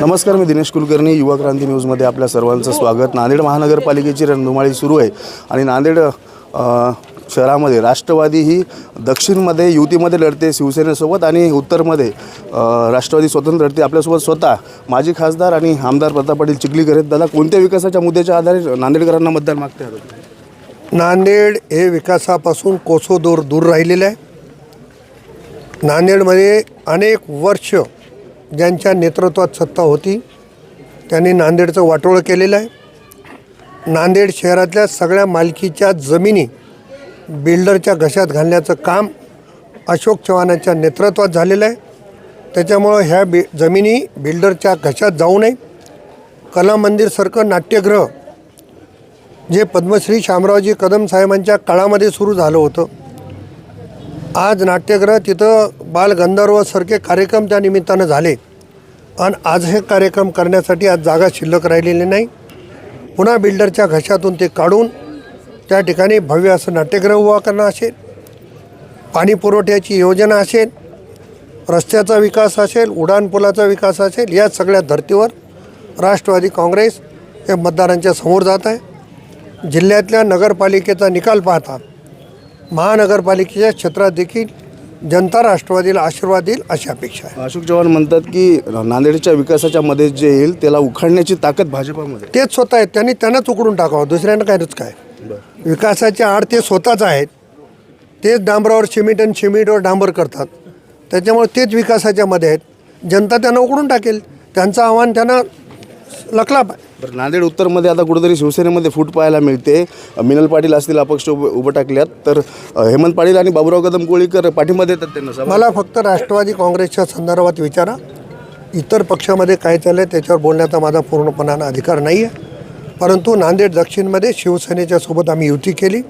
नमस्कार मी दिनेश कुलकर्णी युवा क्रांती न्यूजमध्ये आपल्या सर्वांचं स्वागत. नांदेड महानगरपालिकेची रणधुमाळी सुरू आहे आणि नांदेड शहरामध्ये राष्ट्रवादी ही दक्षिणमध्ये युतीमध्ये लढते शिवसेनेसोबत आणि उत्तरमध्ये राष्ट्रवादी स्वतंत्र लढते आपल्यासोबत स्वतः माजी खासदार आणि आमदार प्रताप पाटील चिखलीकर आहेत. दादा कोणत्या विकासाच्या मुद्द्याच्या आधारे नांदेडकरांना मतदान मागते नांदेड हे विकासापासून कोसो दूर दूर राहिलेलं आहे. नांदेडमध्ये अनेक वर्ष ज्यांच्या नेतृत्वात सत्ता होती त्यांनी नांदेडचं वाटोळं केलेलं आहे. नांदेड शहरातल्या सगळ्या मालकीच्या जमिनी बिल्डरच्या घशात घालण्याचं काम अशोक चव्हाणांच्या नेतृत्वात झालेलं आहे. त्याच्यामुळं ह्या बि जमिनी बिल्डरच्या घशात जाऊ नये. कला मंदिरसारखं नाट्यगृह जे पद्मश्री शामरावजी कदम साहेबांच्या काळामध्ये सुरू झालं होतं. आज नाट्यगृह तिथं बालगंधर्वसारखे कार्यक्रम त्या निमित्तानं झाले. आणि आज हे कार्यक्रम करण्यासाठी आज जागा शिल्लक राहिलेली नाही. पुन्हा बिल्डरच्या घशातून ते काढून त्या ठिकाणी भव्य असं नाट्यगृह उभा करणं असेल पाणी पुरवठ्याची योजना असेल रस्त्याचा विकास असेल उड्डाणपुलाचा विकास असेल या सगळ्या धर्तीवर राष्ट्रवादी काँग्रेस हे मतदारांच्या समोर जात आहे. जिल्ह्यातल्या नगरपालिकेचा निकाल पाहता महानगरपालिकेच्या क्षेत्रात देखील जनता राष्ट्रवादीला आशीर्वाद देईल अशी अपेक्षा आहे. अशोक चव्हाण म्हणतात की नांदेडच्या विकासाच्या मध्ये जे येईल त्याला उखाडण्याची ताकद भाजपामध्ये तेच स्वतः आहेत. त्यांनी त्यांनाच उकडून टाकावं. दुसऱ्यांना कायच काय विकासाच्या आड ते स्वतःच आहेत. तेच डांबरावर सिमेंट आणि सिमेंटवर डांबर करतात. त्याच्यामुळे तेच विकासाच्या मध्ये आहेत. जनता त्यांना उकडून टाकेल. त्यांचं आव्हान त्यांना पाय बरं नांदेड उत्तरमध्ये आता कुठेतरी शिवसेनेमध्ये फूट पाहायला मिळते. मिनल पाटील असतील अपक्ष उभं उभं टाकल्यात. तर हेमंत पाटील आणि बाबुराव कदम कोळीकर पाठिंबा देतात त्यांना. मला फक्त राष्ट्रवादी काँग्रेसच्या संदर्भात विचारा. इतर पक्षामध्ये काय चाललं आहे त्याच्यावर बोलण्याचा माझा पूर्णपणानं अधिकार नाही आहे परंतु नांदेड दक्षिणमध्ये शिवसेनेच्या सोबत आम्ही युती केली.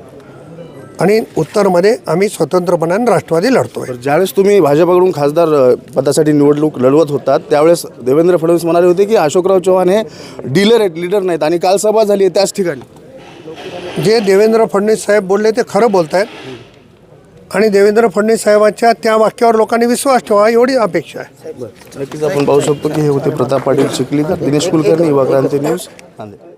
आणि उत्तरमध्ये आम्ही स्वतंत्रपणाने राष्ट्रवादी लढतोय. तर ज्यावेळेस तुम्ही भाजपाकडून खासदार अ, पदासाठी निवडणूक लढवत होतात त्यावेळेस देवेंद्र फडणवीस म्हणाले होते की अशोकराव चव्हाण हे डीलर आहेत लीडर नाहीत आणि काल सभा झाली आहे त्याच ठिकाणी. जे देवेंद्र फडणवीस साहेब बोलले ते खरं बोलत आहेत आणि देवेंद्र फडणवीस साहेबांच्या त्या वाक्यावर लोकांनी विश्वास ठेवा एवढी अपेक्षा आहे. नक्कीच आपण पाहू शकतो की हे होते प्रताप पाटील चिखलीकर दिनेश कुलकर्णी युवा क्रांती न्यूज नांदेड.